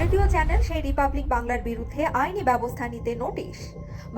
ভারতীয় চ্যানেল সেই রিপাবলিক বাংলার বিরুদ্ধে আইনি ব্যবস্থা নিতে নোটিশ।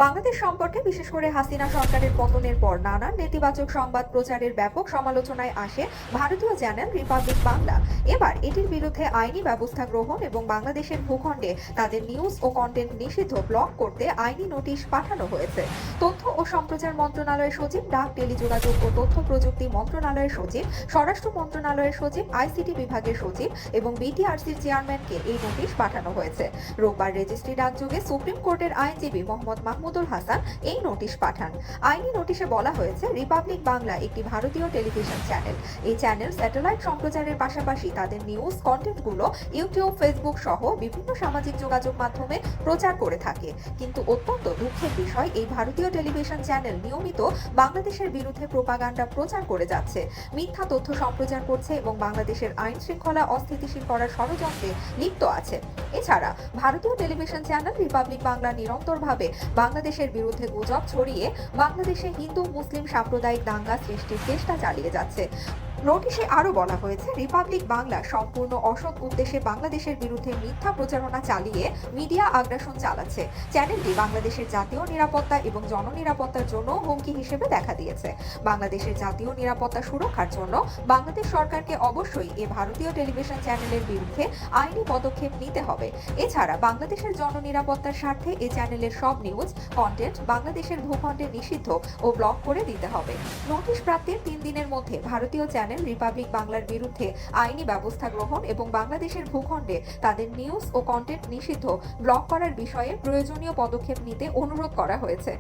বাংলাদেশ সম্পর্কে বিশেষ করে হাসিনা সরকারের পতনের পর নানান নেতিবাচক সংবাদ প্রচারের ব্যাপক সমালোচনায় আসে ভারতীয় চ্যানেল রিপাবলিক বাংলা। এবার এটির বিরুদ্ধে আইনি ব্যবস্থা গ্রহণ এবং বাংলাদেশের ভূখণ্ডে তাদের নিউজ ও কন্টেন্ট নিষিদ্ধ ব্লক করতে আইনি নোটিশ পাঠানো হয়েছে। তথ্য ও সম্প্রচার মন্ত্রণালয়ের সচিব ডাক টেলিযোগাযোগ ও তথ্য প্রযুক্তি মন্ত্রণালয়ের সচিব, স্বরাষ্ট্র মন্ত্রণালয়ের সচিব, আইসিটি বিভাগের সচিব এবং বিটিআরসির চেয়ারম্যানকে এই নোটিশ পাঠানো হয়েছে। রোববার রেজিস্ট্রি ডাকযোগে সুপ্রিম কোর্টের আইনজীবী মোহাম্মদ মাহমুদুল হাসান এই নোটিশ পাঠান। আইনি নোটিশে বলা হয়েছে, রিপাবলিক বাংলা একটি ভারতীয় টেলিভিশন চ্যানেল। এই চ্যানেল স্যাটেলাইট সম্প্রচারের পাশাপাশি তাদের নিউজ কন্টেন্টগুলো ইউটিউব, ফেসবুক সহ বিভিন্ন সামাজিক যোগাযোগ মাধ্যমে প্রচার করে থাকে। কিন্তু অত্যন্ত দুঃখের বিষয়, এই ভারতীয় টেলিভিশন চ্যানেল নিয়মিত বাংলাদেশের বিরুদ্ধে প্রোপাগান্ডা প্রচার করে যাচ্ছে। মিথ্যা তথ্য সম্প্রচার করছে এবং বাংলাদেশের আইন শৃঙ্খলা অস্থিতিশীল করার ষড়যন্ত্রে লিপ্ত আছে। এছাড়া ভারতীয় টেলিভিশন চ্যানেল রিপাবলিক বাংলা নিরন্তরভাবে বাংলাদেশের বিরুদ্ধে গুজব ছড়িয়ে বাংলাদেশে হিন্দু, মুসলিম সাম্প্রদায়িক দাঙ্গা সৃষ্টির চেষ্টা চালিয়ে যাচ্ছে। নোটিশে আরও বলা হয়েছে, রিপাবলিক বাংলা সম্পূর্ণ অসৎ উদ্দেশ্যে বাংলাদেশের বিরুদ্ধে মিথ্যা প্রচারণা চালিয়ে মিডিয়া আগ্রাসন চালাচ্ছে। চ্যানেলটি বাংলাদেশের জাতীয় নিরাপত্তা এবং জননিরাপত্তার জন্য হুমকি হিসেবে দেখা দিয়েছে। বাংলাদেশের জাতীয় নিরাপত্তা সুরক্ষার জন্য বাংলাদেশ সরকারকে অবশ্যই এ ভারতীয় টেলিভিশন চ্যানেলের বিরুদ্ধে আইনি পদক্ষেপ নিতে হবে। এছাড়া বাংলাদেশের জননিরাপত্তার স্বার্থে এ চ্যানেলের সব নিউজ, কন্টেন্ট বাংলাদেশের ভূখণ্ডে নিষিদ্ধ ও ব্লক করে দিতে হবে। নোটিশ প্রাপ্তির তিন দিনের মধ্যে ভারতীয় চ্যানেল রিপাবলিক বাংলার বিরুদ্ধে আইনি ব্যবস্থা গ্রহণ এবং বাংলাদেশের ভূখণ্ডে তাদের নিউজ ও কন্টেন্ট নিষিদ্ধ ব্লক করার বিষয়ে প্রয়োজনীয় পদক্ষেপ নিতে অনুরোধ করা হয়েছে।